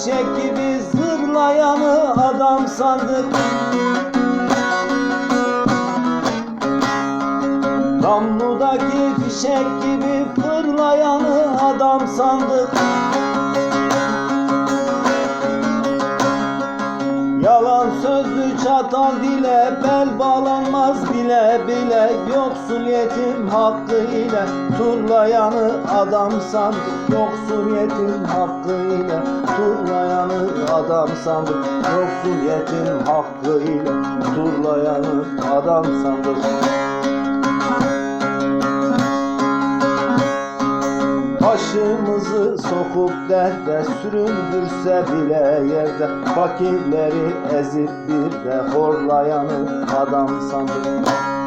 eşek gibi zırlayanı adam sandık. Namludaki fişek gibi fırlayanı adam sandık. Çatal dile bel bağlanmaz bile bile. Yoksul yetim hakkı ile turlayanı adam sandık Yoksul yetim hakkı ile turlayanı adam sandık Yoksul yetim hakkı ile turlayanı adam sandık Başımızı sokup derde süründürse bile yerde Fakirleri ezip bir de horlayanı adam sandık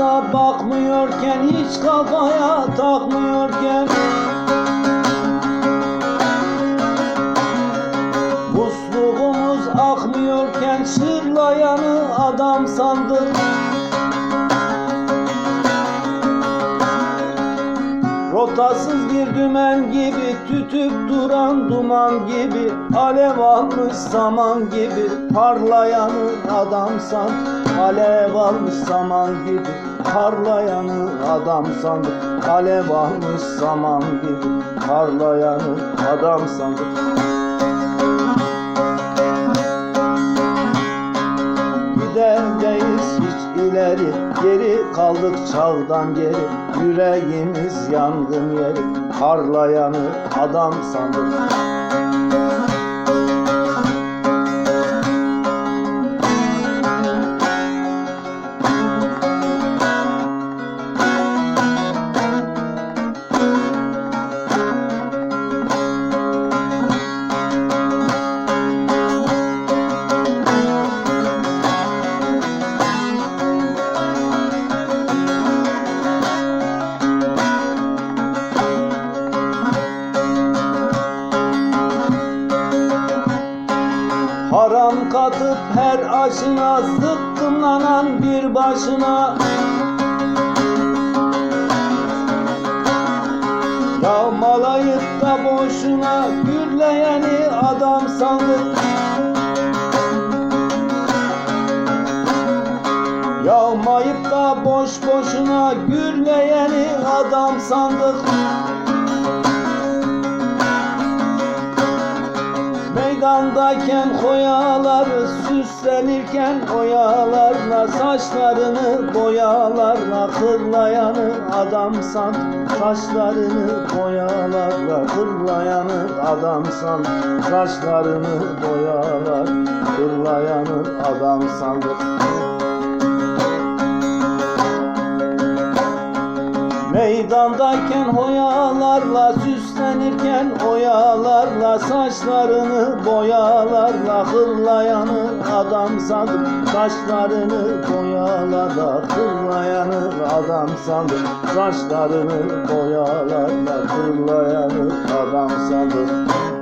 Yaramıza bakmıyorken hiç kafaya takmıyorken. Musluğumuz akmıyorken şırlayanı adam sandık Rotasız bir dümen gibi tütüp duran duman gibi Alev almış zaman gibi parlayanı adam san Alev almış zaman gibi parlayanı adam sandık Alev almış zaman gibi parlayanı adam sandık Giderdeyiz hiç ileri Geri kaldık çağdan geri Yüreğimiz yangın yeri Parlayanı adam sandık Haram katıp her aşına Zıkkımlanan bir başına. Yağmalayıp da boşuna Gürleyeni adam sandık Yağmayıp da boş boşuna Gürleyeni adam sandık Meydandayken koyaları süslenirken oyalarla saçlarını boyalarla kırlayanı adam san. Saçlarını boyalarla kırlayanı adam san. Saçlarını boyalar kırlayanı adam Meydandayken hoyalarla süslenirken oyalarla saçlarını boyalarla hırlayanı adam sandım. Saçlarını boyalarla hırlayanı adam sandım. Saçlarını boyalarla hırlayanı adam sandım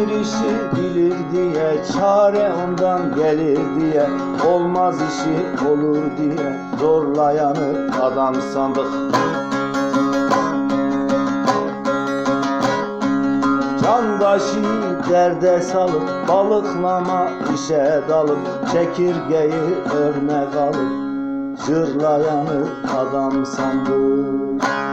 Her bir işi bilir diye Çare ondan gelir diye Olmaz işi olur diye Zorlayanı adam sandık. Candaşı derde salıp Balıklama işe dalıp Çekirgeyi örnek alıp Cırlayanı adam sandık